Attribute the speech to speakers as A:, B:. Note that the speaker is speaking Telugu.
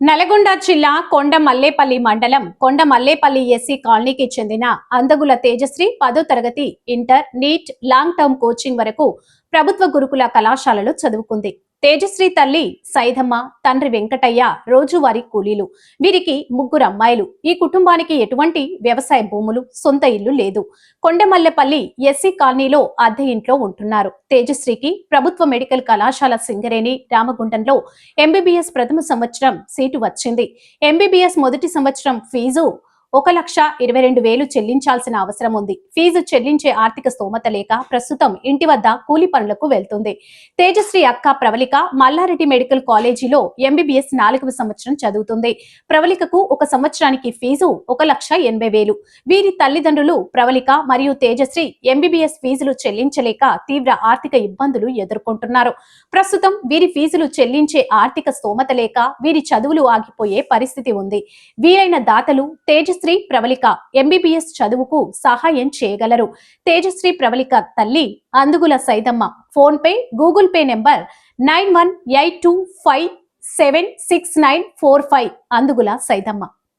A: నల్గొండ జిల్లా కొండ మల్లేపల్లి మండలం కొండ మల్లేపల్లి ఎస్సీ కాలనీకి చెందిన అందగుల తేజశ్రీ పదో తరగతి inter NEET long term coaching వరకు ప్రభుత్వ గురుకుల కళాశాలలో చదువుకుంది. తేజశ్రీ తల్లి సైదమ్మ తండ్రి వెంకటయ్య రోజువారీ కూలీలు. వీరికి ముగ్గురు అమ్మాయిలు. ఈ కుటుంబానికి ఎటువంటి వ్యవసాయ భూములు సొంత ఇల్లు లేదు. కొండమల్లెపల్లి ఎస్సీ కాలనీలో అద్దె ఇంట్లో ఉంటున్నారు. తేజశ్రీకి ప్రభుత్వ మెడికల్ కళాశాల సింగరేణి రామగుండంలో ఎంబీబీఎస్ ప్రథమ సంవత్సరం సీటు వచ్చింది. ఎంబీబీఎస్ మొదటి సంవత్సరం ఫీజు ఒక లక్ష ఇరవై రెండు వేలు చెల్లించాల్సిన అవసరం ఉంది. ఫీజు చెల్లించే ఆర్థిక స్తోమత లేక ప్రస్తుతం ఇంటి వద్ద కూలి పనులకు వెళ్తుంది. తేజశ్రీ అక్క ప్రవళిక మల్లారెడ్డి మెడికల్ కాలేజీలో ఎంబీబీఎస్ నాలుగవ సంవత్సరం చదువుతుంది. ప్రవళికకు ఒక సంవత్సరానికి ఫీజు ఒక లక్ష ఎనభై వేలు. వీరి తల్లిదండ్రులు ప్రవళిక మరియు తేజశ్రీ ఎంబీబీఎస్ ఫీజులు చెల్లించలేక తీవ్ర ఆర్థిక ఇబ్బందులు ఎదుర్కొంటున్నారు. ప్రస్తుతం వీరి ఫీజులు చెల్లించే ఆర్థిక స్తోమత లేక వీరి చదువులు ఆగిపోయే పరిస్థితి ఉంది. వీరైన దాతలు తేజశ్రీ ప్రవళిక ఎంబీబీఎస్ చదువుకు సహాయం చేయగలరు. తేజశ్రీ ప్రవళిక తల్లి Andugula Saidamma. PhonePe Google pay number nine one eight two five seven six nine four five. Andugula Saidamma.